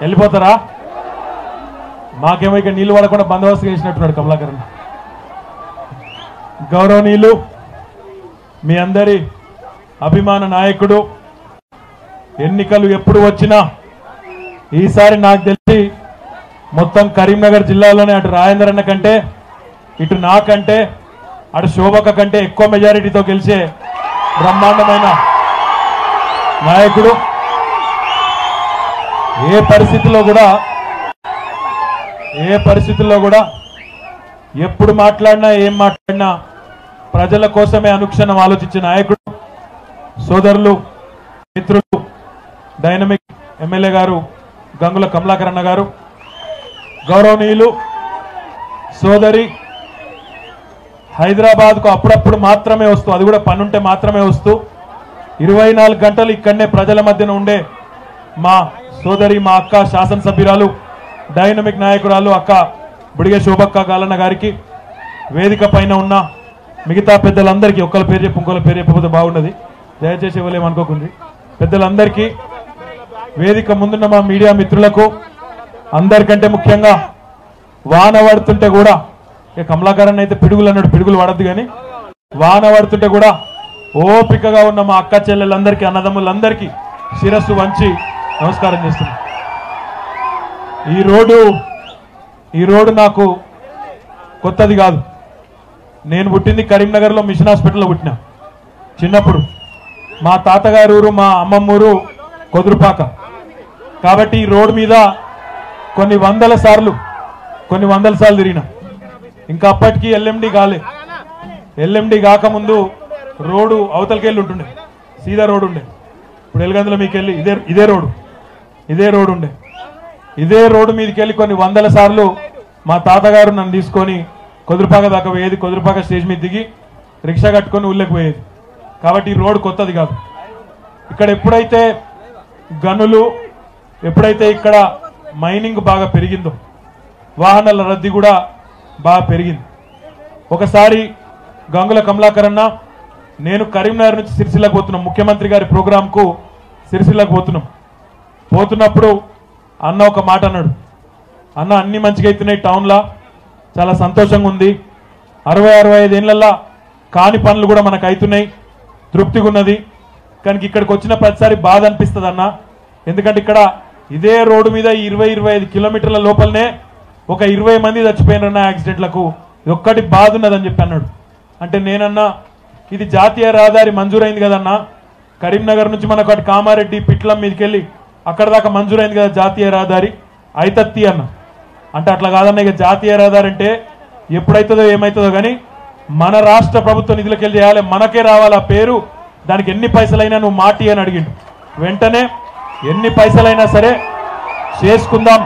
వెళ్ళిపోతారా? మాకేమో ఇక్కడ నీళ్ళు పడకుండా బందోబస్తు చేసినట్టున్నాడు కమలాకరణ్ గౌరవనీయులు మీ అందరి అభిమాన నాయకుడు ఎన్నికలు ఎప్పుడు వచ్చినా ఈసారి నాకు తెలిసి మొత్తం కరీంనగర్ జిల్లాలోనే అటు రాజేంద్రన్న కంటే ఇటు నాకంటే అటు శోభక కంటే ఎక్కువ మెజారిటీతో గెలిచే బ్రహ్మాండమైన నాయకుడు. ఏ పరిస్థితిలో కూడా ఏ పరిస్థితుల్లో కూడా ఎప్పుడు మాట్లాడినా ఏం మాట్లాడినా ప్రజల కోసమే అనుక్షణం ఆలోచించిన నాయకుడు సోదరులు మిత్రులు డైనమిక్ ఎమ్మెల్యే గారు గంగుల కమలాకరణ గారు గౌరవనీయులు సోదరి హైదరాబాద్కు అప్పుడప్పుడు మాత్రమే వస్తూ అది కూడా పనుంటే మాత్రమే వస్తూ ఇరవై నాలుగు గంటలు ఇక్కడనే ప్రజల మధ్యన ఉండే మా సోదరి మా అక్క శాసనసభ్యురాలు డైనమిక్ నాయకురాలు అక్క బుడిగే శోభక్క గాలన్న గారికి వేదిక పైన ఉన్న మిగతా పెద్దలందరికీ ఒక్కళ్ళ పేరు చెప్పి ఇంకోళ్ళ పేరు చెప్పకపోతే బాగుండదు. దయచేసి ఇవ్వలేమనుకోకుంది పెద్దలందరికీ వేదిక ముందున్న మా మీడియా మిత్రులకు అందరికంటే ముఖ్యంగా వాన పడుతుంటే కూడా ఇక కమలాకరన్ అయితే పిడుగులు అన్నాడు పిడుగులు పడద్దు కానీ వాన పడుతుంటే కూడా ఓపికగా ఉన్న మా అక్క చెల్లెలందరికీ అన్నదమ్ములందరికీ శిరస్సు వంచి నమస్కారం చేస్తున్నా. ఈ రోడ్డు ఈ రోడ్డు నాకు కొత్తది కాదు. నేను పుట్టింది కరీంనగర్లో మిషన్ హాస్పిటల్లో పుట్టినా. చిన్నప్పుడు మా తాతగారు ఊరు మా అమ్మమ్మ ఊరు కొదురుపాక. కాబట్టి ఈ రోడ్డు మీద కొన్ని వందల సార్లు కొన్ని వందల సార్లు తిరిగిన. ఇంకా అప్పటికి ఎల్ఎండి కాలే ఎల్ఎండి కాకముందు రోడ్డు అవతలకి వెళ్ళి ఉంటుండే. సీదా రోడ్డు ఉండే. ఇప్పుడు ఎలుగందులో మీకు వెళ్ళి ఇదే ఇదే రోడ్డు. ఇదే రోడ్డు ఉండే. ఇదే రోడ్డు మీదకి వెళ్ళి కొన్ని వందల సార్లు మా తాతగారు నన్ను తీసుకొని కుదురుపాక దాకా పోయేది. కుదురుపాక స్టేజ్ మీద దిగి రిక్షా కట్టుకొని ఊళ్ళకి పోయేది. కాబట్టి ఈ రోడ్డు కొత్తది కాదు. ఇక్కడ ఎప్పుడైతే గనులు ఎప్పుడైతే ఇక్కడ మైనింగ్ బాగా పెరిగిందో వాహనాల రద్దీ కూడా బాగా పెరిగింది. ఒకసారి గంగుల కమలాకరన్న నేను కరీంనగర్ నుంచి సిరిసిల్లకు పోతున్నాం ముఖ్యమంత్రి గారి ప్రోగ్రాంకు సిరిసిల్లకు పోతున్నాం. పోతున్నప్పుడు అన్న ఒక మాట అన్నాడు. అన్న అన్ని మంచిగా అవుతున్నాయి టౌన్లో. చాలా సంతోషంగా ఉంది. అరవై అరవై ఐదు ఏళ్ళల్లో కాని పనులు కూడా మనకు అవుతున్నాయి తృప్తిగా ఉన్నది. కానీ ఇక్కడికి వచ్చిన ప్రతిసారి బాధ అనిపిస్తుంది అన్న ఎందుకంటే ఇక్కడ ఇదే రోడ్డు మీద ఇరవై ఇరవై ఐదు కిలోమీటర్ల లోపలనే ఒక ఇరవై మంది చచ్చిపోయినన్న యాక్సిడెంట్లకు ఒక్కటి బాధ ఉన్నదని చెప్పి అన్నాడు. అంటే నేనన్నా ఇది జాతీయ రహదారి మంజూరైంది కదన్నా కరీంనగర్ నుంచి మనకు అటు కామారెడ్డి పిట్లం మీదకి వెళ్ళి అక్కడ దాకా మంజూరైంది కదా జాతీయ రహదారి అయితత్తి అన్న. అంటే అట్లా కాదన్న ఇక జాతీయ రహదారి అంటే ఎప్పుడైతుందో ఏమవుతుందో కానీ మన రాష్ట్ర ప్రభుత్వ నిధులకు వెళ్ళి చేయాలి మనకే రావాలి ఆ పేరు దానికి ఎన్ని పైసలైనా నువ్వు మాటి అని అడిగిండు. వెంటనే ఎన్ని పైసలైనా సరే చేసుకుందాం.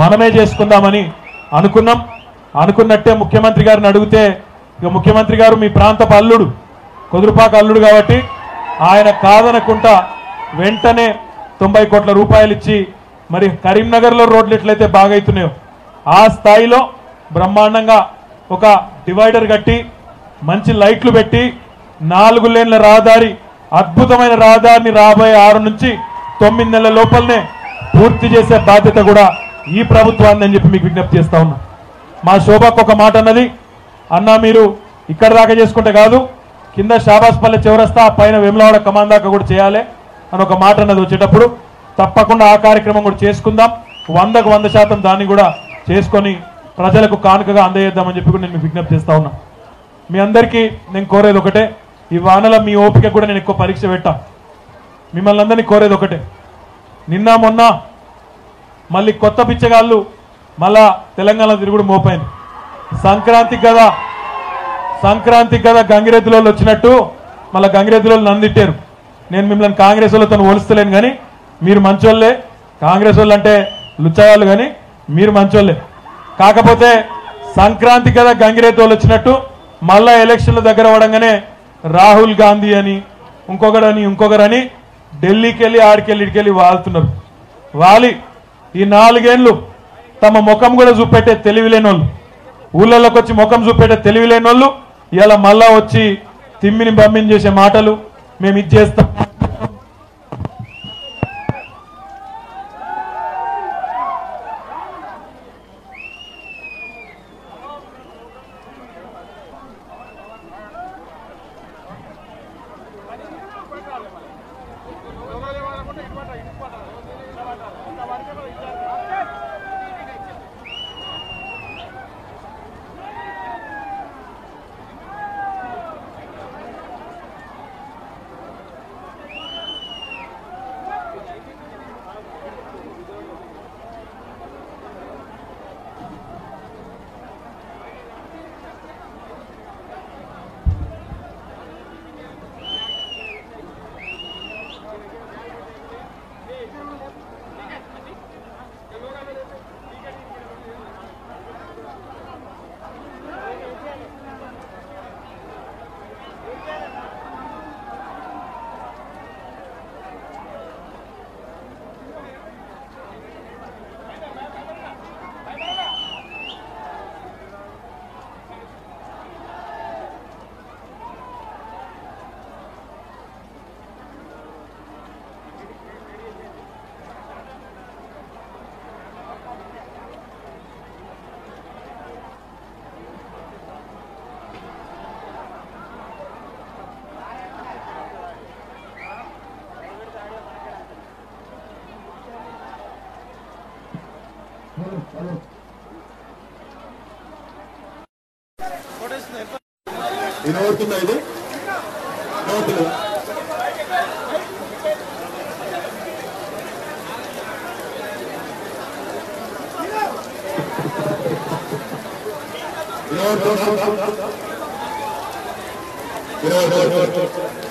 మనమే చేసుకుందామని అనుకున్నాం. అనుకున్నట్టే ముఖ్యమంత్రి గారిని అడిగితే ఇక ముఖ్యమంత్రి గారు మీ ప్రాంతపు అల్లుడు కుదురుపాక అల్లుడు కాబట్టి ఆయన కాదనకుండా వెంటనే తొంభై కోట్ల రూపాయలు ఇచ్చి మరి కరీంనగర్లో రోడ్లు ఎట్లయితే బాగైతున్నాయో ఆ స్థాయిలో బ్రహ్మాండంగా ఒక డివైడర్ కట్టి మంచి లైట్లు పెట్టి నాలుగు లేన్ల రహదారి అద్భుతమైన రహదారిని రాబోయే ఆరు నుంచి తొమ్మిది నెలల లోపలనే పూర్తి చేసే బాధ్యత కూడా ఈ ప్రభుత్వాన్ని అని చెప్పి మీకు విజ్ఞప్తి చేస్తా ఉన్నా. మా శోభకు ఒక మాట అన్నది అన్నా మీరు ఇక్కడ దాకా చేసుకుంటే కాదు కింద షాబాస్పల్లె చివరస్తా పైన వెమ్లవాడ కమాన్ దాకా కూడా చేయాలి అని ఒక మాట అన్నది వచ్చేటప్పుడు తప్పకుండా ఆ కార్యక్రమం కూడా చేసుకుందాం వందకు వంద శాతం దాన్ని కూడా చేసుకొని ప్రజలకు కానుకగా అందజేద్దామని చెప్పి కూడా నేను మీకు విజ్ఞప్తి చేస్తా ఉన్నా. మీ అందరికీ నేను కోరేది ఒకటే ఈ వానల మీ ఓపిక కూడా నేను ఎక్కువ పరీక్ష పెట్టా. మిమ్మల్ని అందరినీ కోరేది ఒకటే. నిన్న మొన్న మళ్ళీ కొత్త పిచ్చగాళ్ళు మళ్ళా తెలంగాణ తిరుగుడు మోపైంది. సంక్రాంతి కదా సంక్రాంతి కదా గంగిరెద్దులో వచ్చినట్టు మళ్ళీ గంగిరెద్దులో నందిట్టారు నేను మిమ్మల్ని కాంగ్రెస్ వాళ్ళతో పోలుస్తలేను కానీ మీరు మంచోళ్ళే. కాంగ్రెస్ వాళ్ళు అంటే లుచ్చగాళ్ళు కానీ మీరు మంచోళ్ళే. కాకపోతే సంక్రాంతి కదా గంగిరెద్దులు వచ్చినట్టు మళ్ళా ఎలక్షన్ల దగ్గర పడంగానే రాహుల్ గాంధీ అని ఇంకొకడని ఇంకొకరని ఢిల్లీకి వెళ్ళి ఆడికెళ్ళి ఇడికెళ్ళి వాళ్తున్నారు. వాలి ఈ నాలుగేండ్లు తమ ముఖం కూడా చూపెట్టే తెలివి వాళ్ళు ఊళ్ళలోకి వచ్చి ముఖం చూపెట్టే తెలివి లేని వాళ్ళు ఇలా మళ్ళా వచ్చి తిమ్మిని బమ్మిని చేసే మాటలు మేము ఇది చేస్తాం. వినబడుతుందా ఇది వినబడుతుందా వినబడుతుందా వినబడుతుందా